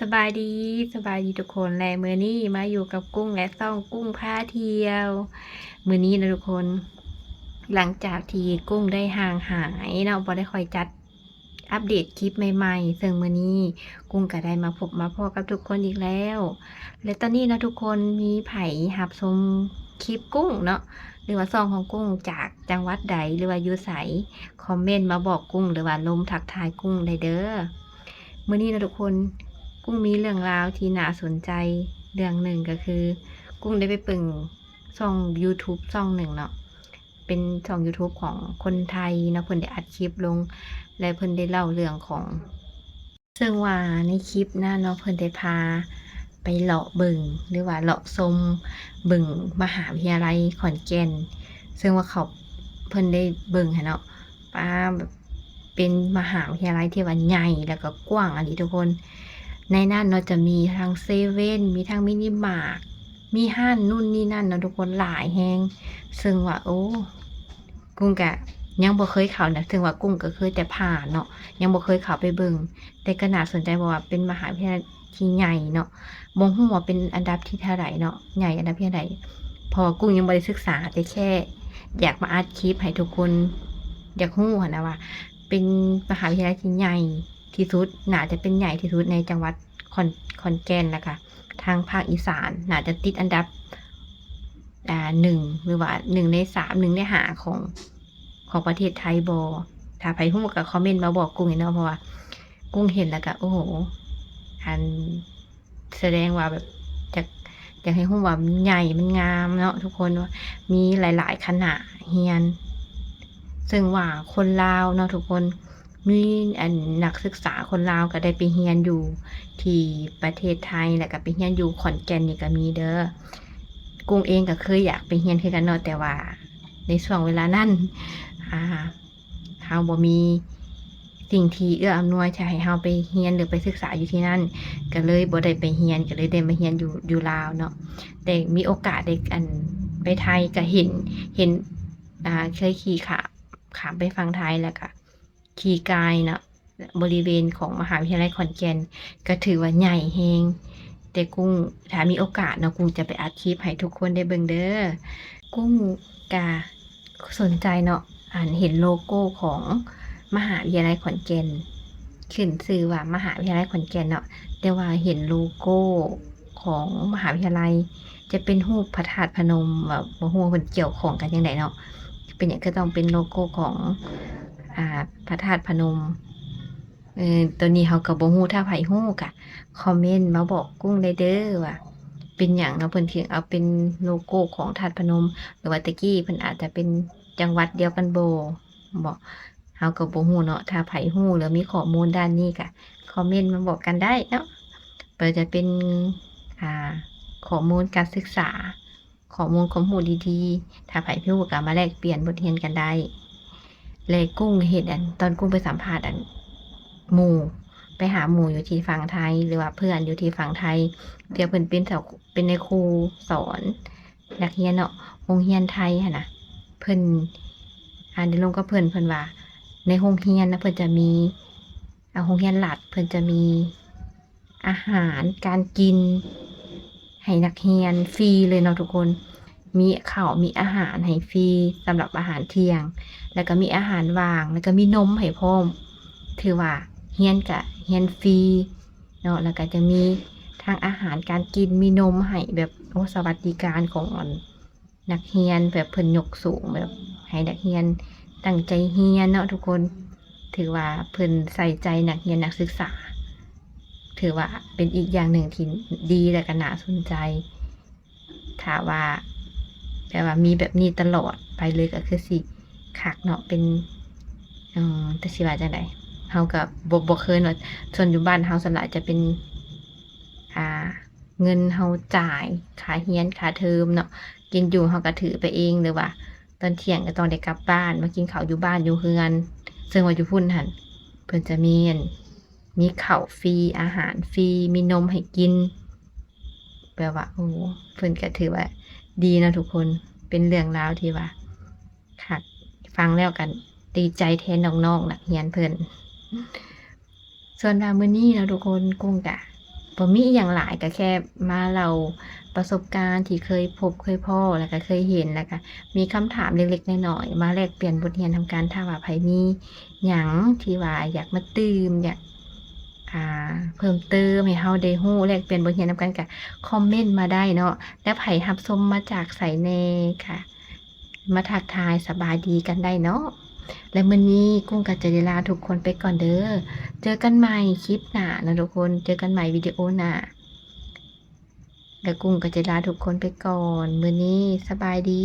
สบายดีสบายดีทุกคนแลมือนี้มาอยู่กับกุ้งและซ่องกุ้งพาเที่ยว มือนี้นะทุกคน หลังจากที่กุ้งได้ห่างหายเนาะพอได้คอยจัดอัปเดตคลิปใหม่ๆซึ่งมือนี้กุ้งก็ได้มาพบมาพอกับทุกคนอีกแล้ว และตอนนี้นะทุกคนมีไผ่หับชมคลิปกุ้งเนาะหรือว่าซองของกุ้งจากจังหวัดใดหรือว่าอยูไสคอมเมนต์มาบอกกุ้งหรือว่าลมทักทายกุ้งได้เด้อมื่อนี้นะทุกคน กุ้งมีเรื่องราวที่น่าสนใจเรื่องหนึ่งก็คือ กุ้งได้ไปเปิ่งช่อง YouTube ช่องหนึ่งเนาะเป็นช่อง YouTube ของคนไทยเนาะเพิ่นได้อัดคลิปลง และเพิ่นได้เล่าเรื่องของ ซึ่งว่าในคลิปนะเนาะเพิ่นได้พาไปเลาะเบิงหรือว่าเลาะชมเบิงมหาวิทยาลัยขอนแก่น ซึ่งว่าเขาเพิ่นได้เบิงค่ะเนาะป้าแบบเป็นมหาวิทยาลัยที่ว่าใหญ่แล้วก็กว้างอันนี้ทุกคน ในนั้นเนาจะมีทั้งเซเว่นมีทั้งมินิมาร์ทมีห้านนู่นนี่นั่นเนาะทุกคนหลายแฮงซึ่งว่าโอ้กุ้งกะยังบ่เคยเข้านะถึงว่ากุ้งก็เคยแต่ผ่านเนาะยังบ่เคยเข้าไปเบิ่งแต่ก็น่าสนใจเพราะว่าเป็นมหาวิทยาลัยที่ใหญ่เนาะบ่ฮู้ว่าเป็นอันดับที่เท่าไหร่เนาะใหญ่อันดับที่เท่าไหร่พอกุ้งยังบ่ได้ศึกษาแต่แค่ อยากมาอัดคลิปให้ทุกคน อยากฮู้หั้นนะว่า เป็นมหาวิทยาลัยที่ใหญ่ ที่สุดน่าจะเป็นใหญ่ที่สุดในจังหวัดขอนขอนแกนนะคะทางภาคอีสานน่าจะติดอันดับอ่าหนึ่งหรือว่าหนึ่งในสามหนึ่งในหาของของประเทศไทยบอถ้าใครพูดกับคอมเมนต์มาบอกกุ้งเนาะเพราะว่า กุ้งเห็นแล้วก็โอ้โหอันแสดงว่าแบบอยากอยากให้หุ้มว่ามันใหญ่มันงามเนาะทุกคนว่ามีหลาย ๆ ขนาดเฮียน ซึ่งว่าคนลาวเนาะทุกคน มีอันนักศึกษาคนลาวก็ได้ไปเรียนอยู่ ที่ประเทศไทยแล้วก็ไปเรียนอยู่ขอนแก่นนี่ก็มีเด้อกุ้งเองก็เคยอยากไปเรียนคือกันเนาะแต่ว่า ในช่วงเวลานั้นอ่าเฮาบ่มีสิ่งที่เอื้ออำนวยจะให้เฮาไปเรียนหรือไปศึกษาอยู่ที่นั่น ก็เลยบ่ได้ไปเรียนก็เลยได้มาเรียนอยู่อยู่ลาวเนาะแต่มีโอกาสได้อันไปไทยก็เห็นเห็นอ่าเคยขี่ขาขามไปฟังไทยแล้วก็ ขี่กายเนาะบริเวณของมหาวิทยาลัยขอนแก่นก็ถือว่าใหญ่แฮงแต่กุ้งถ้ามีโอกาสเนาะกุ้งจะไปอัดคลิปให้ทุกคนได้เบิ่งเด้อกุ้งกาสนใจเนาะอ่านเห็นโลโก้ของมหาวิทยาลัยขอนแก่นขึ้นชื่อว่ามหาวิทยาลัยขอนแก่นเนาะแต่ว่าเห็นโลโก้ของมหาวิทยาลัย จะเป็นรูปพระธาตุพนมแบบบ่ฮู้ว่าเหินเกี่ยวของกันจังไดเนาะเป็นอย่างก็ต้องเป็นโลโก้ของ อ่าพระธาตุพนมเออตัวนี้เขากับโบฮู้ถ้าไผฮู้กะคอมเมนต์มาบอกกุ้งได้เด้อว่า เป็นอย่างเนาะเพิ่นถึงเอาเป็นโลโก้ของธาตุพนม หรือว่าตะกี้เพิ่นอาจจะเป็นจังหวัดเดียวกันโบบอกเฮากับโบฮู้เนาะถ้าไผฮู้หรือมีข้อมูลด้านนี้กะคอมเมนต์มาบอกกันได้เนาะเปิดจะเป็นอ่าข้อมูลการศึกษาข้อมูลความรู้ดีๆ ถ้าไผพี่ฮู้ก็มาแลกเปลี่ยนบทเรียนกันได้ และกุ้งเห็นอัน ตอนกุ้งไปสัมภาษณ์อันหมู่ไปหาหมู่อยู่ที่ฝั่งไทย หรือว่าเพื่อนอยู่ที่ฝั่งไทยเดี๋ยวเพิ่นเป็นเสาเป็นในครูสอนนักเรียนเนาะโรงเรียนไทยหั่นน่ะ เพิ่นอ่านได้ลงกับเพิ่นเพิ่นว่า ในโรงเรียนนะเพิ่นจะมีอ่าโรงเรียนหลัดเพิ่นจะมีอาหารการกินให้นักเรียนฟรีเลยเนาะทุกคน มีข้าวมีอาหารให้ฟรีสำหรับอาหารเที่ยง แล้วก็มีอาหารว่าง แล้วก็มีนมให้พร้อมถือว่าเฮียนกะเฮียนฟรีเนาะแล้วก็จะมีทางอาหารการกินมีนมให้แบบโอ้สวัสดิการของอนนักเรียนแบบเพิ่นยกสูงแบบให้นักเรียนตั้งใจเรียนเนาะทุกคนถือว่าเพิ่นใส่ใจนักเรียนนักศึกษา ถือว่าเป็นอีกอย่างหนึ่งที่ดีและก็น่าสนใจถ้าว่า แต่ว่ามีแบบนี้ตลอดไปเลยก็คือสิคักเนาะเป็นอืมแต่สิว่าจังไดเฮาก็บ่บ่เคยเนาะส่วนอยู่บ้านเฮาส่วนหลายจะเป็นอ่าเงินเฮาจ่ายค่าเรียนค่าเทอมเนาะกินอยู่เฮาก็ถือไปเองหรือว่า ตอนเที่ยงก็ต้องได้กลับบ้าน มากินข้าวอยู่บ้านอยู่เฮือน ซึ่งว่าอยู่พุ่นหั่นเพิ่นจะมีอันมีข้าวฟรีอาหารฟรีมีนมให้กินแปลว่าโอ้เพิ่นก็ถือว่า ดีนะทุกคนเป็นเรื่องราวที่ว่าค่ะฟังแล้วกันดีใจแทนน้องๆนักเรียนเพิ่นส่วนว่ามื้อนี้นะทุกคนกุ้งกะบ่มีอย่างหลายก็แค่มาเล่าประสบการณ์ที่เคยพบเคยพ้อแล้วก็เคยเห็นแล้วก็มีคำถามเล็กๆน้อยๆมาแลกเปลี่ยนบทเรียนทำการถ้าว่าไผมีหยังที่ว่าอยากมาตื่มอยาก อ่าเพิ่มเติมให้เฮาได้ฮู้แลกเปลี่ยนบทเรียนนำกันก็คอมเมนต์มาได้เนาะแล้วไผรับชมมาจากไสแน่ค่ะ มาทักทายสบายดีกันได้เนาะและมื้อนี้กุ้งก็จะได้ลาทุกคนไปก่อนเด้อเจอกันใหม่คลิปหน้านะทุกคนเจอกันใหม่วิดีโอหน้าแล้วกุ้งก็จะลาทุกคนไปก่อน มื้อนี้สบายดี